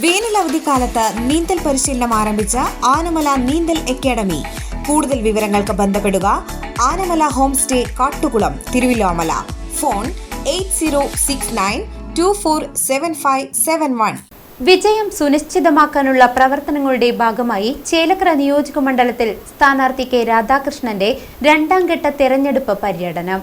വേനൽ അവധിക്കാലത്ത് നീന്തൽ പരിശീലനം ആരംഭിച്ച ആനമല നീന്തൽ അക്കാദമി. കൂടുതൽ വിവരങ്ങൾക്ക് ബന്ധപ്പെടുക Anamala home stay Kattukulam Thiruvilwamala. Phone eight വിജയം സുനിശ്ചിതമാക്കാനുള്ള പ്രവർത്തനങ്ങളുടെ ഭാഗമായി ചേലക്കര നിയോജക മണ്ഡലത്തിൽ സ്ഥാനാർത്ഥി കെ രാധാകൃഷ്ണന്റെ രണ്ടാം ഘട്ട തെരഞ്ഞെടുപ്പ് പര്യടനം.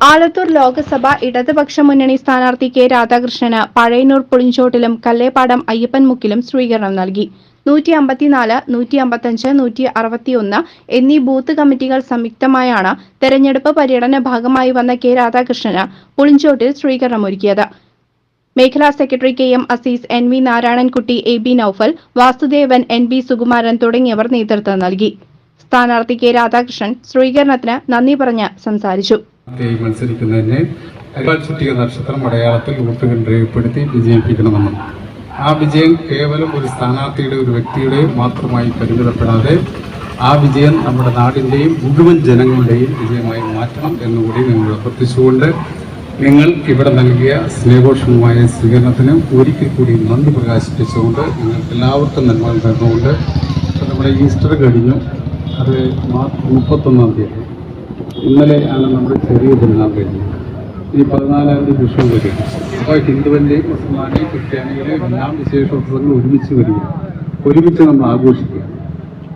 ആലത്തൂർ ലോക്സഭ ഇടതുപക്ഷ മുന്നണി സ്ഥാനാർത്ഥി കെ രാധാകൃഷ്ണന് പഴയന്നൂർ പുളിഞ്ചോട്ടിലും കല്ലേപ്പാടം അയ്യപ്പൻമുക്കിലും സ്വീകരണം നൽകി. നൂറ്റി അമ്പത്തിനാല് നൂറ്റി അമ്പത്തഞ്ച് നൂറ്റി അറുപത്തിയൊന്ന് എന്നീ ബൂത്ത് കമ്മിറ്റികൾ സംയുക്തമായാണ് തെരഞ്ഞെടുപ്പ് പര്യടന ഭാഗമായി വന്ന കെ രാധാകൃഷ്ണന് പുളിഞ്ചോട്ടിൽ സ്വീകരണമൊരുക്കിയത് മേഖലാ secretary K M Aziz N V Narayanankutty A B Noufal Vasudevan N B Sukumaran തുടങ്ങിയവർ നേതൃത്വം നൽകി. സ്ഥാനാർത്ഥി കെ രാധാകൃഷ്ണൻ സ്വീകരണത്തിന് നന്ദി പറഞ്ഞ് സംസാരിച്ചു. മത്സരിക്കുന്നതിനെ അരിവാൾ ചുറ്റിക നക്ഷത്രം അടയാളത്തിൽ വോട്ടുകൾ രേഖപ്പെടുത്തി വിജയിപ്പിക്കണമെന്നും ആ വിജയം കേവലം ഒരു സ്ഥാനാർത്ഥിയുടെ ഒരു വ്യക്തിയുടെയും മാത്രമായി പരിമിതപ്പെടാതെ ആ വിജയം നമ്മുടെ നാടിന്റെയും മുഴുവൻ ജനങ്ങളുടെയും വിജയമായി മാറ്റണം എന്നുകൂടി നിങ്ങൾ അഭ്യർത്ഥിച്ചുകൊണ്ട് നിങ്ങൾ ഇവിടെ നൽകിയ സ്നേഹോഷമായ സ്വീകരണത്തിന് ഒരിക്കൽ കൂടി നന്ദി പ്രകാശിപ്പിച്ചുകൊണ്ട് നിങ്ങൾക്ക് എല്ലാവർക്കും നന്മകൾ തന്നുകൊണ്ട് നമ്മുടെ ഈസ്റ്റർ കഴിഞ്ഞു. അത് മാർച്ച് മുപ്പത്തൊന്നാം തീയതി. ഇന്നലെ ആണ് നമ്മുടെ ചെറിയ പെരുന്നാൾ കഴിഞ്ഞത് ഈ പതിനാലാം തീയതി വിഷു വരും. അപ്പോൾ ഹിന്ദുവിന്റെയും മുസ്ലിമാന്റെയും ക്രിസ്ത്യാനികളുടെയും എല്ലാം വിശേഷോത്സവങ്ങൾ ഒരുമിച്ച് വരിക. ഒരുമിച്ച് നമ്മൾ ആഘോഷിക്കുക.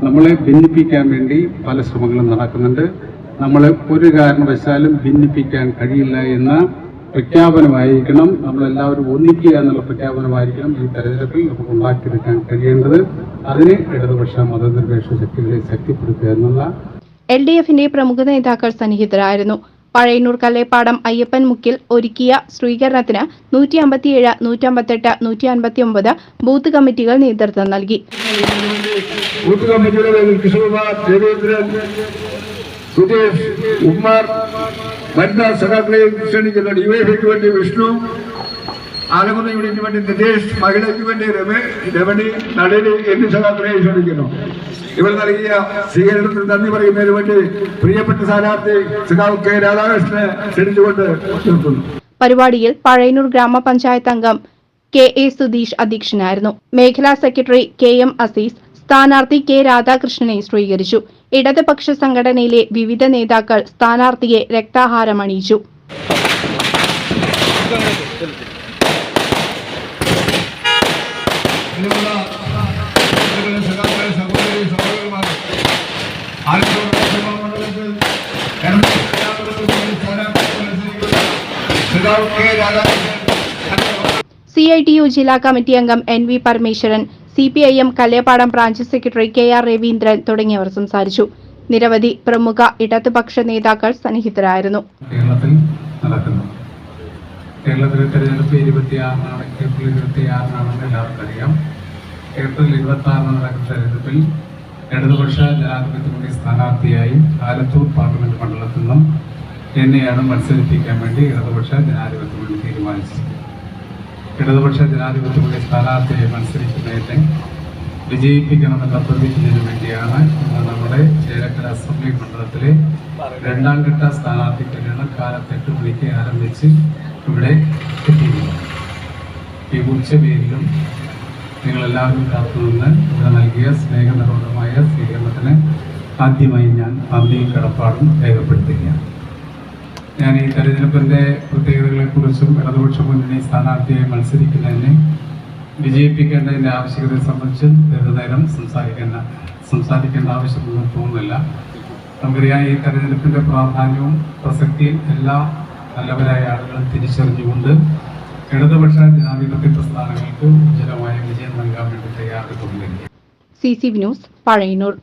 നമ്മളെ ഭിന്നിപ്പിക്കാൻ വേണ്ടി പല ശ്രമങ്ങളും നടക്കുന്നുണ്ട്. നമ്മളെ ഒരു കാരണവശാലും ഭിന്നിപ്പിക്കാൻ കഴിയില്ല എന്ന പ്രഖ്യാപനമായിരിക്കണം. നമ്മളെല്ലാവരും ഒന്നിക്കുക എന്നുള്ള പ്രഖ്യാപനമായിരിക്കണം ഈ തെരഞ്ഞെടുപ്പിൽ നമുക്ക് ഉണ്ടാക്കിയെടുക്കാൻ കഴിയേണ്ടത്. അതിന് ഇടതുപക്ഷ മതനിർദ്ദേശ ശക്തികളെ ശക്തിപ്പെടുത്തുക എന്നുള്ള എൽ ഡി എഫിന്റെ പ്രമുഖ നേതാക്കൾ സന്നിഹിതരായിരുന്നു. പഴയന്നൂർ കല്ലേപ്പാടം അയ്യപ്പൻ മുക്കിൽ ഒരുക്കിയ സ്വീകരണത്തിന് നൂറ്റി അമ്പത്തിയേഴ് നൂറ്റി അമ്പത്തെട്ട് നൂറ്റി അൻപത്തിയൊമ്പത് ബൂത്ത് കമ്മിറ്റികൾ നേതൃത്വം നൽകി. ബൂത്ത് കമ്മിറ്റിയുടെ വനിതാ സഖാക്കളെയും വിഷ്ണു ആലക്കുന്ന് യൂണിറ്റിന് വേണ്ടി നിതേഷ് മഹിളയ്ക്ക് വേണ്ടി രമേശ് രമണി നടനി എന്നീ സഖാക്കളെയും ക്ഷണിക്കുന്നു. ഇവർ നൽകിയ സ്വീകരണത്തിൽ നന്ദി പറയുന്നതിന് വേണ്ടി പ്രിയപ്പെട്ട സ്ഥാനാർത്ഥി സഖാവ് കെ രാധാകൃഷ്ണനെ ക്ഷണിച്ചുകൊണ്ട് നിർത്തുന്നു. പരിപാടിയിൽ പഴയന്നൂർ ഗ്രാമപഞ്ചായത്ത് അംഗം കെ എ സുധീഷ് അധ്യക്ഷനായിരുന്നു. മേഖലാ സെക്രട്ടറി കെ എം അസീസ് സ്ഥാനാർത്ഥി കെ രാധാകൃഷ്ണനെ സ്വീകരിച്ചു. ഇടതുപക്ഷ സംഘടനയിലെ വിവിധ നേതാക്കൾ സ്ഥാനാർത്ഥിയെ രക്താഹാരമണിയിച്ചു. ഇങ്ങനെയുള്ള സി ഐ ടി യു ജില്ലാ കമ്മിറ്റി അംഗം N V Parameswaran C P I M Kallepadam branch secretary K R Raveendran തുടങ്ങിയവർ സംസാരിച്ചു. നിരവധി പ്രമുഖ ഇടതുപക്ഷ നേതാക്കൾ സന്നിഹിതരായിരുന്നു. നടക്കുന്നു. കേരളത്തിലെ തെരഞ്ഞെടുപ്പ് ഇരുപത്തിയാറിനാണ് ഏപ്രിൽ ഇരുപത്തിയാറിനാണെന്ന് എല്ലാവർക്കും ഏപ്രിൽ ഇരുപത്തി ആറിന് തെരഞ്ഞെടുപ്പിൽ ഇടതുപക്ഷ ജനാധിപത്യ മുന്നണി സ്ഥാനാർത്ഥിയായി ആലത്തൂർ പാർലമെന്റ് മണ്ഡലത്തിൽ നിന്നും എന്നെയാണ് മത്സരിപ്പിക്കാൻ വേണ്ടി ഇടതുപക്ഷ ജനാധിപത്യ മുന്നണി തീരുമാനിച്ചത്. ഇടതുപക്ഷ ജനാധിപത്യ മുന്നണി സ്ഥാനാർത്ഥിയെ മത്സരിക്കുന്നതിനെ വിജയിപ്പിക്കണമെന്ന് അഭ്യർത്ഥിക്കുന്നതിന് വേണ്ടിയാണ് ഇന്ന് നമ്മുടെ ചേരക്കര അസംബ്ലി മണ്ഡലത്തിലെ രണ്ടാം ഘട്ട കല്യാണം കാലത്ത് എട്ട് മണിക്ക് ആരംഭിച്ച് ഇവിടെ എത്തിയിരിക്കുന്നത് ഈ ഉച്ചവേരിലും നിങ്ങളെല്ലാവരും കാത്തുനിന്ന് ഇവിടെ നൽകിയ സ്നേഹനിർവൃതമായ സ്വീകരണത്തിന് ആദ്യമായി ഞാൻ നന്ദി കടപ്പാടും രേഖപ്പെടുത്തുകയാണ്. ഞാൻ ഈ തെരഞ്ഞെടുപ്പിന്റെ പ്രത്യേകതകളെക്കുറിച്ചും ഇടതുപക്ഷ മുന്നണി സ്ഥാനാർത്ഥിയായി മത്സരിക്കുന്നതിനെ വിജയിപ്പിക്കേണ്ടതിന്റെ ആവശ്യകതയെ സംബന്ധിച്ച് ദീർഘനേരം സംസാരിക്കേണ്ട സംസാരിക്കേണ്ട ആവശ്യമൊന്നും തോന്നുന്നില്ല. നമുക്കറിയാം ഈ തെരഞ്ഞെടുപ്പിന്റെ പ്രാധാന്യവും പ്രസക്തിയും എല്ലാ നല്ലവരായ ആളുകളും തിരിച്ചറിഞ്ഞുകൊണ്ട് ഇടതുപക്ഷ ജനാധിപത്യ പ്രസ്ഥാനങ്ങൾക്ക് ഉജ്ജ്വലമായ വിജയം നൽകാൻ വേണ്ടി തയ്യാറെടുത്തുകൊണ്ടിരിക്കുക സി സി ന്യൂസ് പഴയന്നൂർ.